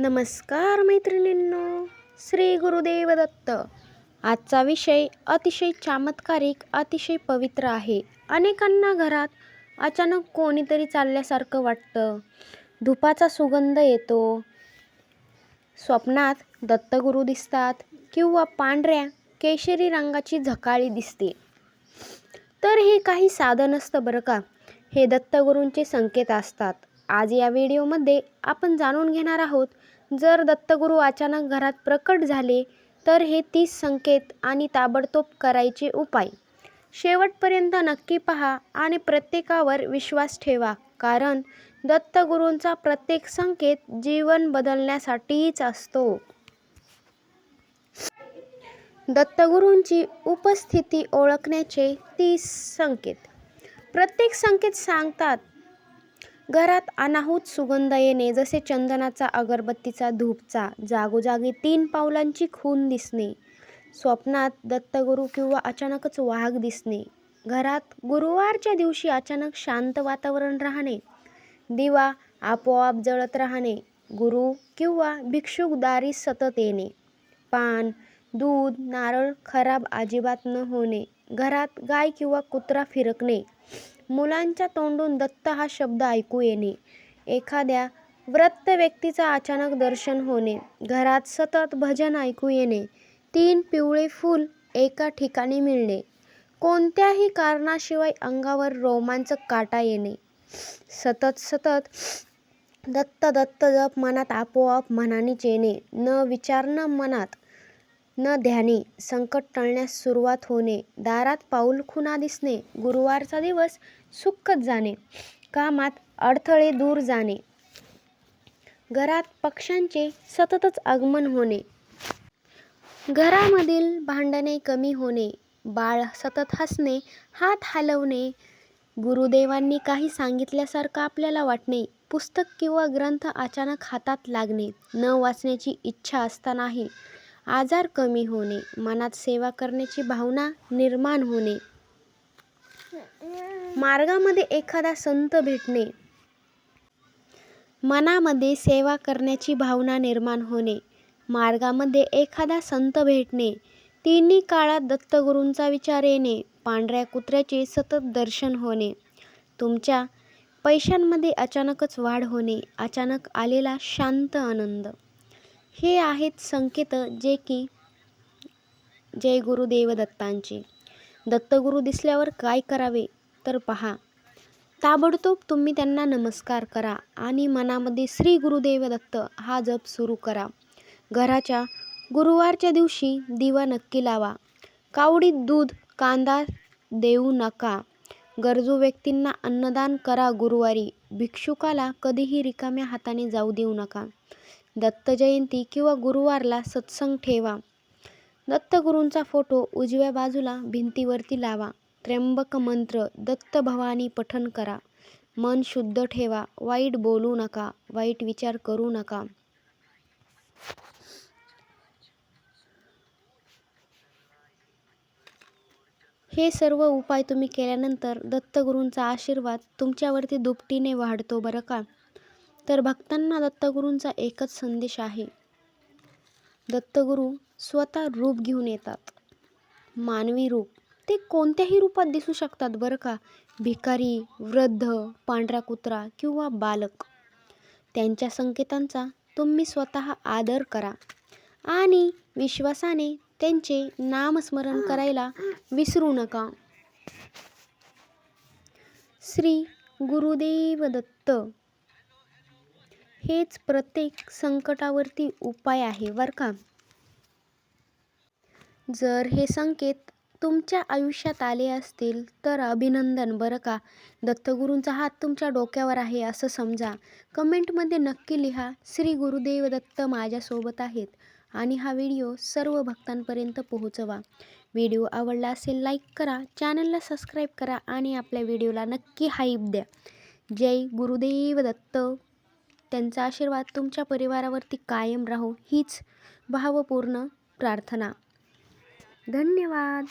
नमस्कार मैत्रिणींनो श्री गुरुदेव दत्त आजचा विषय अतिशय चमत्कारिक अतिशय पवित्र आहे. अनेकांना घरात अचानक कोणीतरी चालल्यासारखं वाटतं. धुपाचा सुगंध येतो. स्वप्नात दत्तगुरू दिसतात किंवा पांढऱ्या केशरी रंगाची झकाळी दिसते. तर हे काही साधन असतं बरं का? हे दत्तगुरूंचे संकेत असतात. आज या व्हिडिओमध्ये आपण जाणून घेणार आहोत जर दत्तगुरू अचानक घरात प्रकट झाले तर हे तीस संकेत आणि ताबडतोब करायचे उपाय. शेवटपर्यंत नक्की पहा आणि प्रत्येकावर विश्वास ठेवा कारण दत्तगुरूंचा प्रत्येक संकेत जीवन बदलण्यासाठीच असतो. दत्तगुरूंची उपस्थिती ओळखण्याचे तीस संकेत. प्रत्येक संकेत सांगतात घरात अनाहूत सुगंध येणे जसे चंदनाचा अगरबत्तीचा धूपचा जागोजागी तीन पावलांची खून दिसणे स्वप्नात दत्तगुरू किंवा अचानकच वाघ दिसणे घरात गुरुवारच्या दिवशी अचानक शांत वातावरण राहणे दिवा आपोआप जळत राहणे गुरु किंवा भिक्षुक दारी सतत येणे पान दूध नारळ खराब अजिबात न होणे घरात गाय किंवा कुत्रा फिरकणे मुलांच्या तोंडून दत्त हा शब्द ऐकू येणे. एखाद्या व्रत व्यक्तीचा अचानक दर्शन होणे. घरात सतत भजन ऐकू येणे. तीन पिवळे फूल एका ठिकाणी मिळणे. कोणत्याही कारणाशिवाय अंगावर रोमांचक काटा येणे. सतत सतत दत्त दत्त जप मनात आपोआप मनानेच येणे. न विचारणं मनात न ध्यानी संकट टळण्यास सुरुवात होणे दारात पाऊल खुणा दिसणे गुरुवारचा दिवस सुखच जाणे कामात अडथळे दूर जाणे घरात पक्ष्यांचे सततच आगमन होणे घरामधील भांडणे कमी होणे बाळ सतत हसणे हात हलवणे गुरुदेवांनी काही सांगितल्यासारखं आपल्याला वाटणे पुस्तक किंवा ग्रंथ अचानक हातात लागणे न वाचण्याची इच्छा असतानाही आजार कमी होणे मनात सेवा करण्याची भावना निर्माण होणे. मार्गामध्ये एखादा संत भेटणे. मनामध्ये सेवा करण्याची भावना निर्माण होणे. मार्गामध्ये एखादा संत भेटणे. तिन्ही काळात दत्तगुरूंचा विचार येणे. पांढऱ्या कुत्र्याचे सतत दर्शन होणे. तुमच्या पैशांमध्ये अचानकच वाढ होणे. अचानक आलेला शांत आनंद. हे आहेत संकेत जे की जय गुरुदेव दत्तांचे दत्तगुरू दिसल्यावर काय करावे तर पहा. ताबडतोब तुम्ही त्यांना नमस्कार करा आणि मनामध्ये श्री गुरुदेव दत्त हा जप सुरू करा. घराच्या गुरुवारच्या दिवशी दिवा नक्की लावा. कावडीत दूध कांदा देऊ नका. गरजू व्यक्तींना अन्नदान करा गुरुवारी. भिक्षुकाला कधीही रिकाम्या हाताने जाऊ देऊ नका. दत्त जयंती किंवा गुरुवारला सत्संग ठेवा. दत्तगुरूंचा फोटो उजव्या बाजूला भिंतीवरती लावा. त्र्यंबक मंत्र दत्त भवानी पठन करा. मन शुद्ध ठेवा. वाईट बोलू नका. वाईट विचार करू नका. हे सर्व उपाय तुम्ही केल्यानंतर दत्तगुरूंचा आशीर्वाद तुमच्यावरती दुपटीने वाढतो बरं का? तर भक्तांना दत्तगुरूंचा एकच संदेश आहे. दत्तगुरू स्वतः रूप घेऊन येतात. मानवी रूप ते कोणत्याही रूपात दिसू शकतात बरं का? भिकारी वृद्ध पांढरा कुत्रा किंवा बालक. त्यांच्या संकेतांचा तुम्ही स्वतः आदर करा आणि विश्वासाने त्यांचे नामस्मरण करायला विसरू नका. श्री गुरुदेव दत्त हेच प्रत्येक संकटावरती उपाय आहे बरं का? जर हे संकेत तुमच्या आयुष्यात आले असतील तर अभिनंदन बरं का? दत्तगुरूंचा हात तुमच्या डोक्यावर आहे असं समजा. कमेंटमध्ये नक्की लिहा श्री गुरुदेव दत्त माझ्यासोबत आहेत. आणि हा व्हिडिओ सर्व भक्तांपर्यंत पोहोचवा. व्हिडिओ आवडला असेल लाईक करा चॅनलला सबस्क्राईब करा आणि आपल्या व्हिडिओला नक्की हाईप द्या. जय गुरुदेव दत्त. त्यांचा आशीर्वाद तुमच्या परिवारावरती कायम राहो हीच भावपूर्ण प्रार्थना. धन्यवाद.